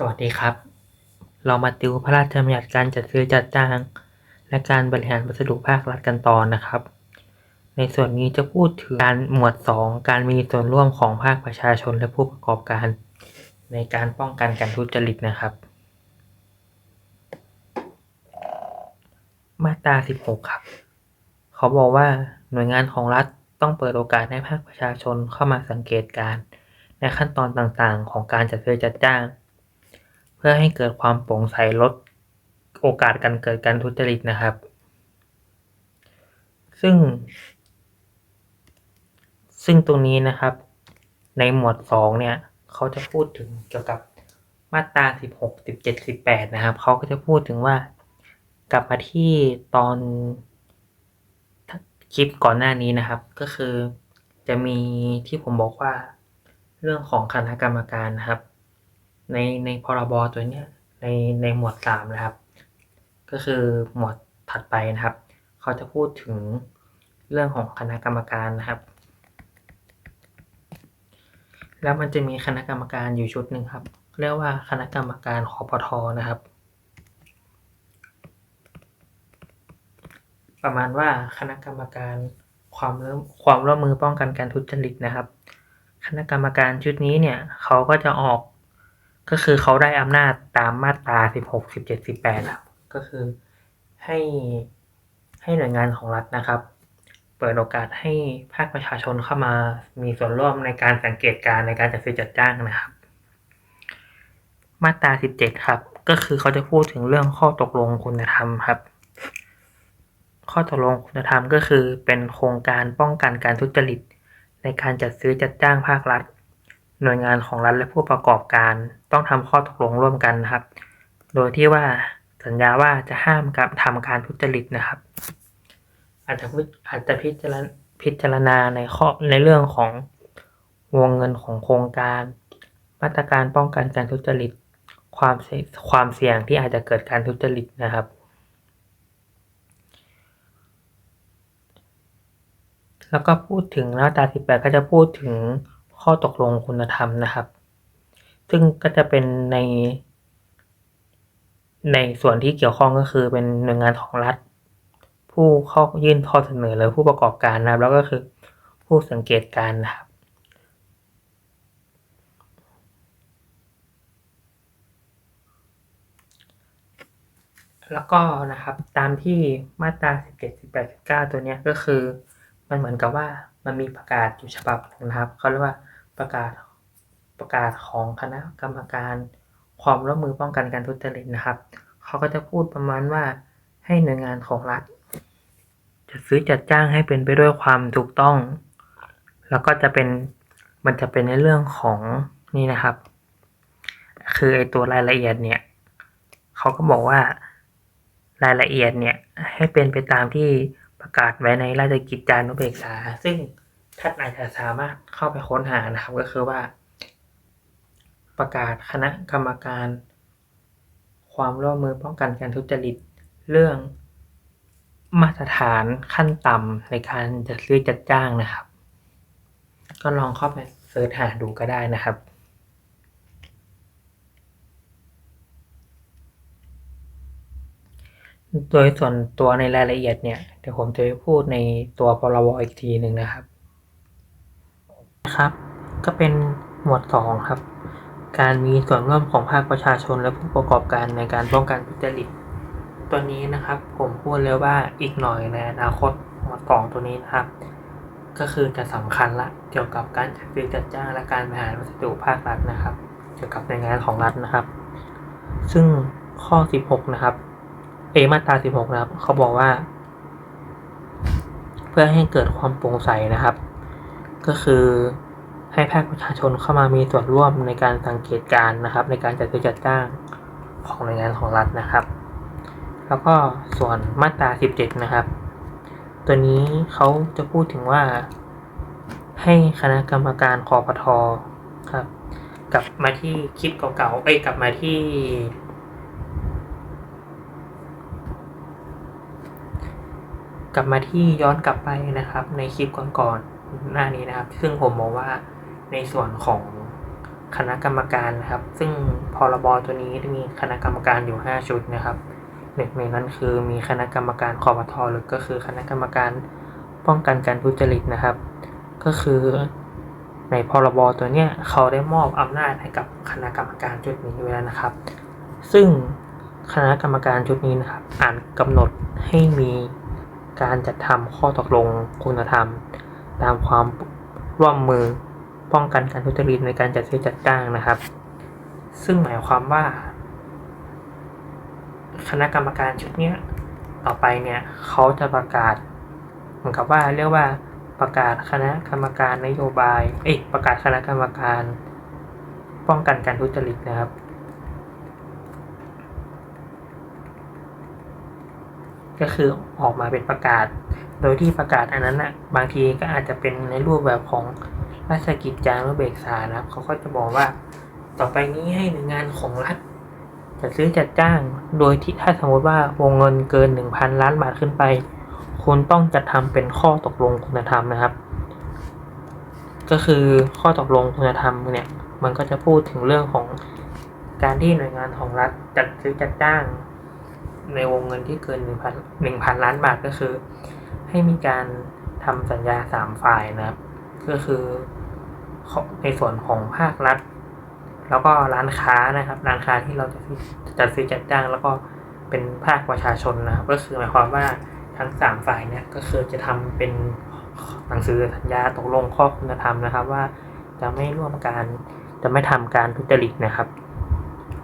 สวัสดีครับ เรามาติวพระราชบัญญัติการจัดซื้อจัดจ้าง และการบริหารวัสดุภาครัฐกันต่อนะครับ ในส่วนนี้จะพูดถึงการหมวด 2 การมีส่วนร่วมของภาคประชาชนและผู้ประกอบการ ในการป้องกันการทุจริตนะครับ มาตรา 16 ครับ เขาบอกว่าหน่วยงานของรัฐต้องเปิดโอกาสให้ภาคประชาชนเข้ามาสังเกตการณ์ในขั้นตอนต่างๆ ของการจัดซื้อจัดจ้าง พื่อให้เกิดความโปร่งใสลดโอกาสการเกิดการทุจริตนะครับ ซึ่ง ซึ่งตรงนี้นะครับ ในหมวด 2 เนี่ย เขาจะพูดถึงเกี่ยวกับมาตรา 16 17 18 นะครับ เขาก็จะพูดถึงว่ากลับมาที่ตอนคลิปก่อนหน้านี้นะครับ ก็คือจะมีที่ผมบอกว่าเรื่องของคณะกรรมการนะครับ ในในพรบตัวเนี้ยในในหมวดสามนะครับ ก็คือหมวดถัดไปนะครับ เขาจะพูดถึงเรื่องของคณะกรรมการนะครับ แล้วมันจะมีคณะกรรมการอยู่ชุดหนึ่งครับ เรียกว่าคณะกรรมการคอปทนะครับ ประมาณว่าคณะกรรมการความร่วมความร่วมมือป้องกันการทุจริตนะครับ คณะกรรมการชุดนี้เนี่ยเขาก็จะออก ก็คือเขาได้อำนาจตามมาตรา16 17 18ครับก็คือให้ให้หน่วยงานของรัฐนะครับ เปิดโอกาสให้ภาคประชาชนเข้ามามีส่วนร่วมในการสังเกตการในการจัดซื้อจัดจ้างนะครับ มาตรา17ครับ ก็คือเขาจะพูดถึงเรื่องข้อตกลงคุณธรรมครับ ข้อตกลงคุณธรรมก็คือเป็นโครงการป้องกันการทุจริต ในการจัดซื้อจัดจ้างภาครัฐ หน่วยงานของรัฐและผู้ประกอบการต้องทำข้อตกลงร่วมกันนะครับ โดยที่ว่าสัญญาว่าจะห้ามการทำการทุจริตนะครับ อาจจะพิอาจจะพิจารณาพิจารณาในข้อในเรื่องของวงเงินของโครงการ มาตรการป้องกันการทุจริต ความเสี่ยความเสี่ยงที่อาจจะเกิดการทุจริตนะครับ แล้วก็พูดถึงมาตรา18ก็จะพูดถึง ข้อตกลงคุณธรรมนะครับ ซึ่งก็จะเป็นใน ในส่วนที่เกี่ยวข้องก็คือเป็นหน่วยงานของรัฐ ผู้เข้ายื่นข้อเสนอหรือผู้ประกอบการนะครับ แล้วก็คือผู้สังเกตการนะครับ แล้วก็นะครับตามที่มาตรา17 18 19ตัวเนี้ยก็คือ มันเหมือนกับว่ามันมีประกาศอยู่ฉบับนะครับเขาเรียกว่าประกาศประกาศของคณะกรรมการความร่วมมือป้องกันการทุจริตนะครับเขาก็จะพูดประมาณว่าให้หน่วยงานของรัฐจะซื้อจัดจ้างให้เป็นไปด้วยความถูกต้อง แล้วก็จะเป็นมันจะเป็นในเรื่องของนี่นะครับ คือไอตัวรายละเอียดเนี่ยเขาก็บอกว่ารายละเอียดเนี่ยให้เป็นไปตามที่ ประกาศไว้ในราชกิจจานุเบกษา ซึ่งท่านอาจจะสามารถเข้าไปค้นหานะครับ ก็คือว่า ประกาศคณะกรรมการ ความร่วมมือป้องกันการทุจริตเรื่องมาตรฐานขั้นต่ำในการจัดซื้อจัดจ้างนะครับ ก็ลองเข้าไปเสิร์ชหาดูก็ได้นะครับ โดยส่วนตัวในรายละเอียดเนี่ยเดี๋ยวผมจะพูดในตัวพรบอีกทีหนึ่งนะครับนะครับ ก็เป็นหมวดสองครับ การมีส่วนร่วมของภาคประชาชนและผู้ประกอบการในการป้องกันทุจริตตัวนี้นะครับผมพูดเลยว่าอีกหน่อยในอนาคตหมวดสองตัวนี้นะครับ ก็คือจะสำคัญละเกี่ยวกับการจัดซื้อจัดจ้างและการบริหารวัสดุภาครัฐนะครับ เกี่ยวกับหน่วยงานของรัฐนะครับ ซึ่งข้อ 16 นะครับ เอมาตรา 16 นะครับ เขาบอกว่า เพื่อให้เกิดความโปร่งใสนะครับ ก็คือให้ภาคประชาชนเข้ามามีส่วนร่วมในการสังเกตการนะครับ ในการจัดซื้อจัดจ้างของหน่วยงานของรัฐนะครับ แล้วก็ส่วนมาตรา 17 นะครับ ตัวนี้เขาจะพูดถึงว่า ให้คณะกรรมการคอปทอครับ กลับมาที่คลิปเก่าๆเอ้ยกลับมาที่ กลับมาที่ย้อนกลับไปนะครับ ในคลิปก่อนๆหน้านี้นะครับ ซึ่งผมมองว่าในส่วนของคณะกรรมการนะครับ ซึ่งพรบตัวนี้มีคณะกรรมการอยู่ 5 ชุดนะครับหนึ่งในนั้นคือมีคณะกรรมการคอปทหรือก็คือคณะกรรมการป้องกันการทุจริตนะครับ ก็คือในพรบตัวเนี้ยเขาได้มอบอำนาจให้กับคณะกรรมการชุดนี้ไว้แล้วนะครับ ซึ่งคณะกรรมการชุดนี้นะครับอ่านกำหนดให้มี การจัดทำข้อตกลงคุณธรรม ตามความร่วมมือป้องกันการทุจริตในการจัดซื้อจัดจ้างนะครับ ซึ่งหมายความว่า คณะกรรมการชุดนี้ต่อไปเนี่ยเขาจะประกาศ เหมือนกับว่าเรียกว่าประกาศคณะกรรมการนโยบาย เอ้ยประกาศคณะกรรมการ ป้องกันการทุจริตนะครับ ก็คือออกมาเป็นประกาศ โดยที่ประกาศอันนั้นนะบางทีก็อาจจะเป็นในรูปแบบของราชกิจจานุเบกษานะครับเขาก็จะบอกว่า ต่อไปนี้ให้หน่วยงานของรัฐจัดซื้อจัดจ้าง โดยที่ถ้าสมมติว่าวงเงินเกิน 1,000 ล้านบาทขึ้นไป คุณต้องจัดทำเป็นข้อตกลงคุณธรรมนะครับ ก็คือข้อตกลงคุณธรรมเนี่ยมันก็จะพูดถึงเรื่องของการที่หน่วยงานของรัฐจัดซื้อจัดจ้าง ในวงเงินที่เกิน1,000 1,000ล้านบาทก็คือ ให้มีการทำสัญญาสามฝ่ายนะครับ ก็คือในส่วนของภาครัฐ แล้วก็ร้านค้านะครับ ร้านค้าที่เราจะจัดซื้อจัดจ้าง แล้วก็เป็นภาคประชาชนนะครับ ก็คือหมายความว่าทั้งสามฝ่ายเนี่ยก็คือจะทำเป็นหนังสือสัญญาตกลงข้อคุณธรรมนะครับ ว่าจะไม่ร่วมการจะไม่ทำการทุจริตนะครับ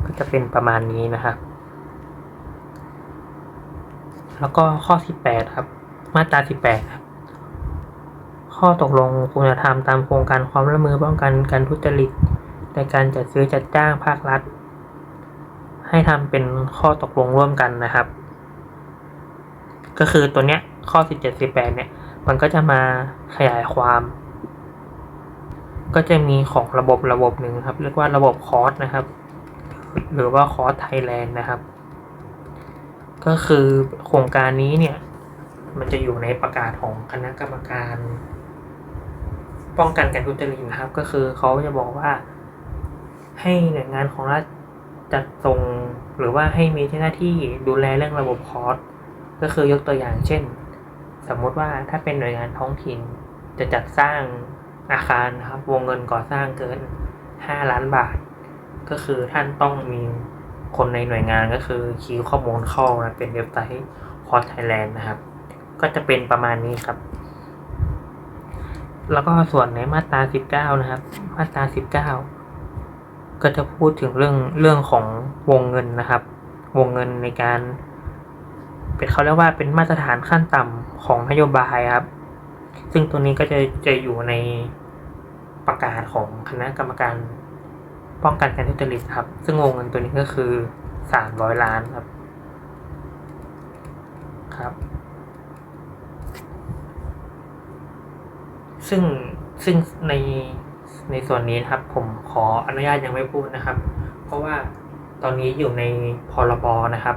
ก็จะเป็นประมาณนี้นะครับ แล้วก็ข้อที่แปดครับ มาตราสิบแปดครับ ข้อตกลงคุณธรรมตามโครงการความร่วมมือป้องกันการทุจริตในการจัดซื้อจัดจ้างภาครัฐ ให้ทำเป็นข้อตกลงร่วมกันนะครับ ก็คือตัวเนี้ยข้อสิบเจ็ดสิบแปดเนี่ย มันก็จะมาขยายความ ก็จะมีของระบบระบบหนึ่งครับ เรียกว่าระบบคอร์สนะครับ หรือว่าคอร์สไทยแลนด์นะครับ ก็คือโครงการนี้เนี่ย มันจะอยู่ในประกาศของคณะกรรมการ ป้องกันการทุจริตนะครับ ก็คือเขาจะบอกว่า ให้หน่วยงานของรัฐจัดส่งหรือว่าให้มีหน้าที่ดูแลเรื่องระบบคอร์สก็คือยกตัวอย่างเช่น สมมติว่าถ้าเป็นหน่วยงานท้องถิ่นจะจัดสร้างอาคารนะครับ วงเงินก่อสร้างเกิน 5 ล้านบาท ก็คือท่านต้องมี คนในหน่วยงานก็คือคีย์ข้อมูลเข้านะเป็นเว็บไซต์คอร์สไทยแลนด์นะครับ ก็จะเป็นประมาณนี้ครับ แล้วก็ส่วนในมาตรา 19 นะครับ มาตรา 19 ก็จะพูดถึงเรื่องเรื่องของวงเงินนะครับ วงเงินในการ เป็นเขาเรียกว่าเป็นมาตรฐานขั้นต่ำของนโยบายครับ ซึ่งตัวนี้ก็จะจะอยู่ในประกาศของคณะกรรมการ ป้องกันการทุจริตครับ ซึ่งวงเงินตัวนี้ก็คือ 300 ล้านครับ ครับ ซึ่งซึ่งในในส่วนนี้ครับ ผมขออนุญาตยังไม่พูดนะครับ เพราะว่าตอนนี้อยู่ในพรบนะครับ